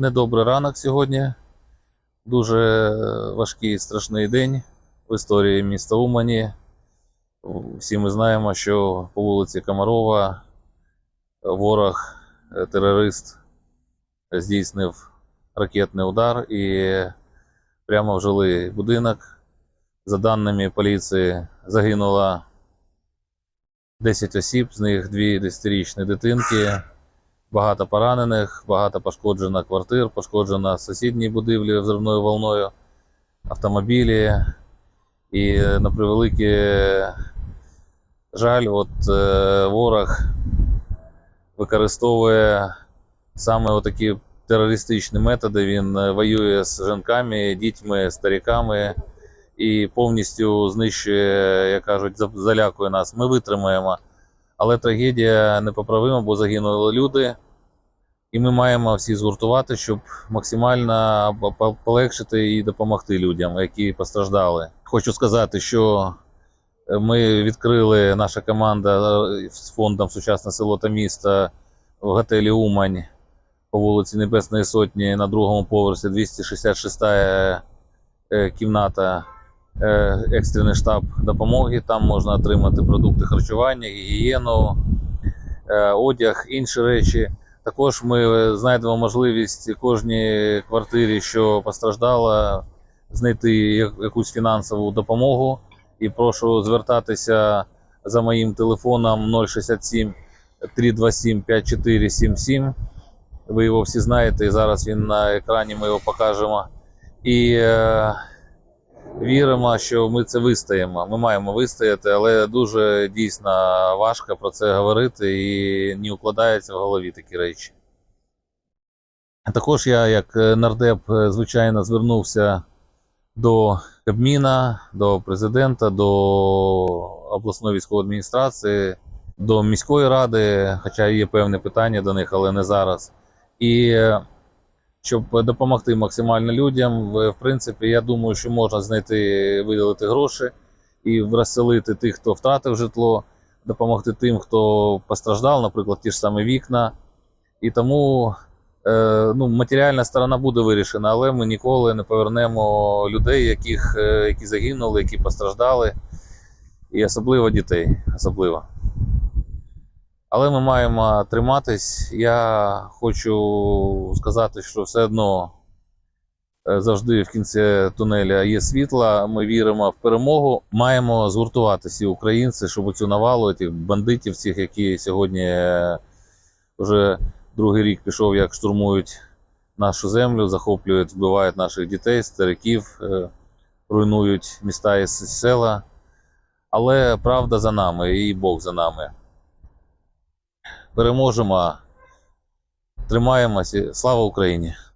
Недобрий ранок сьогодні. Дуже важкий страшний день в історії міста Умані. Всі ми знаємо, що по вулиці Комарова ворог, е, терорист, здійснив ракетний удар і прямо в жилий будинок. За даними поліції, загинуло 10 осіб, з них дві 10-річні дитинки. Багато поранених, багато пошкоджено квартир, пошкоджено сусідні будівлі взривною волною, автомобілі. І на превеликий жаль, от е, ворог використовує саме отакі терористичні методи. Він е, воює з жінками, дітьми, стариками і повністю знищує, як кажуть, залякує нас. Ми витримаємо. Але трагедія непоправима, бо загинули люди. І ми маємо всі згуртувати, щоб максимально по- по- полегшити і допомогти людям, які постраждали. Хочу сказати, що е, ми відкрили наша команда е, з фондом Сучасне село та місто в готелі Умань по вулиці Небесної Сотні на другому поверсі 266 е, кімната екстрений штаб допомоги. Там можна отримати продукти харчування, гігієну, одяг, інші речі. Також ми знайдемо можливість кожній квартирі, що постраждала, знайти якусь фінансову допомогу. І прошу звертатися за моїм телефоном 067 327 5477. Ви його всі знаєте, зараз він на екрані ми його покажемо. І е, віримо, що ми це вистоїмо. Ми маємо вистояти, але дуже дійсно важко про це говорити і не укладається в голові такі речі. Також я, як нардеп, звичайно, звернувся до Кабміна, до президента, до обласної військової адміністрації, до міської ради, хоча є певне питання до них, але не зараз. І щоб допомогти максимально людям, в принципі, я думаю, що можна знайти, виділити гроші і розселити тих, хто втратив житло, допомогти тим, хто постраждав, наприклад, ті ж самі вікна. І тому е, ну, матеріальна сторона буде вирішена, але ми ніколи не повернемо людей, яких, е, які загинули, які постраждали, і особливо дітей. Особливо. Але ми маємо триматись. Я хочу сказати, що все одно е, завжди в кінці тунеля є світла. Ми віримо в перемогу. Маємо згуртувати всі українці, щоб цю навалу тих бандитів, цих, які сьогодні е, вже другий рік пішов, як штурмують нашу землю, захоплюють, вбивають наших дітей, стариків, е, руйнують міста і села. Але правда за нами і Бог за нами. Переможемо, тримаємося. Слава Україні!